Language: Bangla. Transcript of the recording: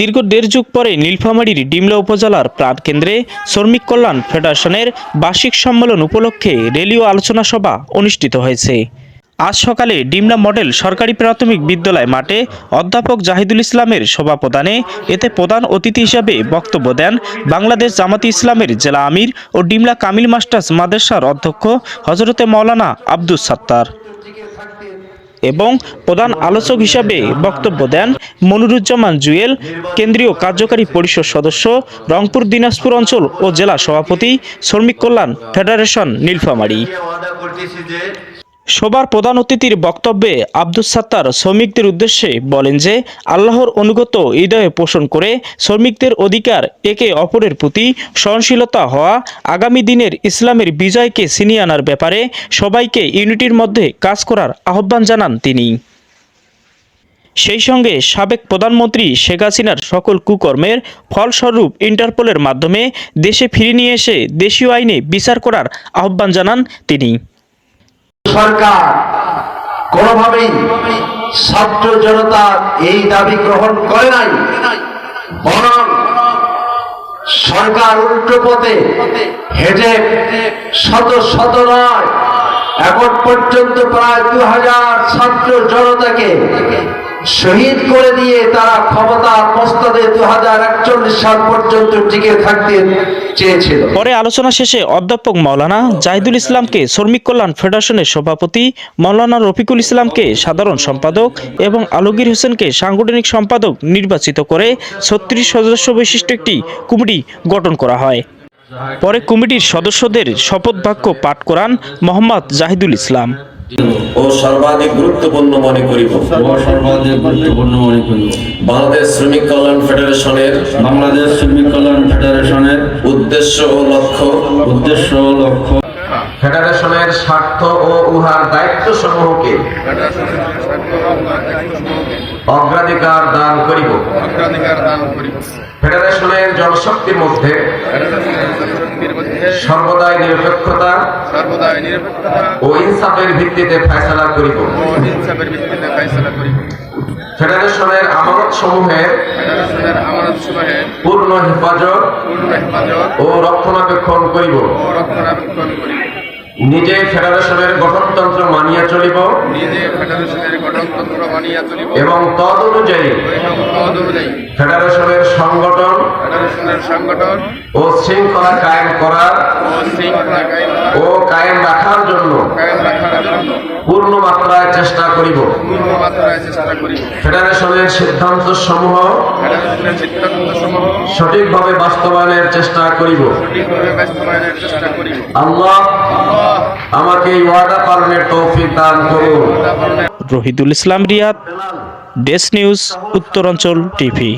দীর্ঘ দেড় যুগ পরে নীলফামারীর ডিমলা উপজেলার প্রাণকেন্দ্রে শ্রমিক কল্যাণ ফেডারেশনের বার্ষিক সম্মেলন উপলক্ষে রেলীয় আলোচনা সভা অনুষ্ঠিত হয়েছে। আজ সকালে ডিমলা মডেল সরকারি প্রাথমিক বিদ্যালয় মাঠে অধ্যাপক জাহিদুল ইসলামের সভাপ্রদানে এতে প্রধান অতিথি হিসাবে বক্তব্য দেন বাংলাদেশ জামাতি ইসলামের জেলা আমির ও ডিমলা কামিল মাস্টার্স মাদ্রাসার অধ্যক্ষ হজরতে মৌলানা আব্দুস সাত্তার। এবং প্রধান আলোচক হিসাবে বক্তব্য দেন মনিরুজ্জামান জুয়েল, কেন্দ্রীয় কার্যকারী পরিষদ সদস্য, রংপুর দিনাজপুর অঞ্চল ও জেলা সভাপতি, শ্রমিক কল্যাণ ফেডারেশন, নীলফামারী। সবার প্রধান অতিথির বক্তব্যে আব্দুস সাত্তার শ্রমিকদের উদ্দেশ্যে বলেন যে, আল্লাহর অনুগত হৃদয়ে পোষণ করে শ্রমিকদের অধিকার একে অপরের প্রতি সহনশীলতা হওয়া, আগামী দিনের ইসলামের বিজয়কে ছিনিয়ে আনার ব্যাপারে সবাইকে ইউনিটির মধ্যে কাজ করার আহ্বান জানান তিনি। সেই সঙ্গে সাবেক প্রধানমন্ত্রী শেখ হাসিনার সকল কুকর্মের ফলস্বরূপ ইন্টারপোলের মাধ্যমে দেশে ফিরে নিয়ে এসে দেশীয় আইনে বিচার করার আহ্বান জানান তিনি। সরকার কোনোভাবেই ছাত্র জনতা এই দাবি গ্রহণ করে নাই, বরং সরকার উল্টো পথে হেঁটে শত শত নয় এখন পর্যন্ত প্রায় দু হাজার ছাত্র জনতাকে শহীদ করে দিয়ে তারা ক্ষমতার মস্তদে দু হাজার একচল্লিশ সাল পর্যন্ত টিকে থাকতে চেয়েছিল। পরে আলোচনা শেষে অধ্যাপক মাওলানা জাহিদুল ইসলামকে শ্রমিক কল্যাণ ফেডারেশনের সভাপতি মাওলানা রফিকুল ইসলামকে সাধারণ সম্পাদক এবং আলমগীর হোসেনকে সাংগঠনিক সম্পাদক নির্বাচিত করে ছত্রিশ সদস্য বিশিষ্ট একটি কমিটি গঠন করা হয়। পরে কমিটির সদস্যদের শপথ বাক্য পাঠ করান মোহাম্মদ জাহিদুল ইসলাম। ও সর্বাধিক গুরুত্বপূর্ণ মনে করিব। সর্বাধিক গুরুত্বপূর্ণ মনে করিব। বাংলাদেশ শ্রমিক কল্যাণ ফেডারেশনের বাংলাদেশ শ্রমিক কল্যাণ ফেডারেশনের উদ্দেশ্য ও লক্ষ্য। উদ্দেশ্য ও লক্ষ্য। ফেডারেশনের স্বার্থ ও উহার দায়িত্ব সমূহকে অগ্রাধিকার দান করিব। ফেডারেশনের জনশক্তির মধ্যে সর্বদাই নিরপেক্ষতা ও ইনসাফের ভিত্তিতে ফয়সালা করিব। ফেডারেশনের আমানত সমূহের পূর্ণ হেফাজত ও রক্ষণাবেক্ষণ করিব। ও রক্ষণাবেক্ষণ করিব। নিজে ফেডারেশনের গঠনতন্ত্র মানিয়া চলিব। নিজে ফেডারেশনের গঠনতন্ত্র মানিয়া চলিব। এবং তদ অনুযায়ী ফেডারেশনের সংগঠন ফেডারেশনের সংগঠন ও শৃঙ্খলা কায়েম করার ও শৃঙ্খলা কায়েম ও কায়েম রাখার জন্য কায়েম রাখার জন্য পূর্ণ মাত্রায় চেষ্টা করিব। ফেডারেশনের সিদ্ধান্ত সমূহ ফেডারেশনের সিদ্ধান্ত সমূহ সঠিকভাবে বাস্তবায়নের চেষ্টা করিব। সঠিকভাবে বাস্তবায়নের চেষ্টা করিব। আল্লাহ আমাকে এই ওয়াদা পালনের তৌফিক দান করুন। Rohidul Islam Riyad desk news Uttaranchal TV.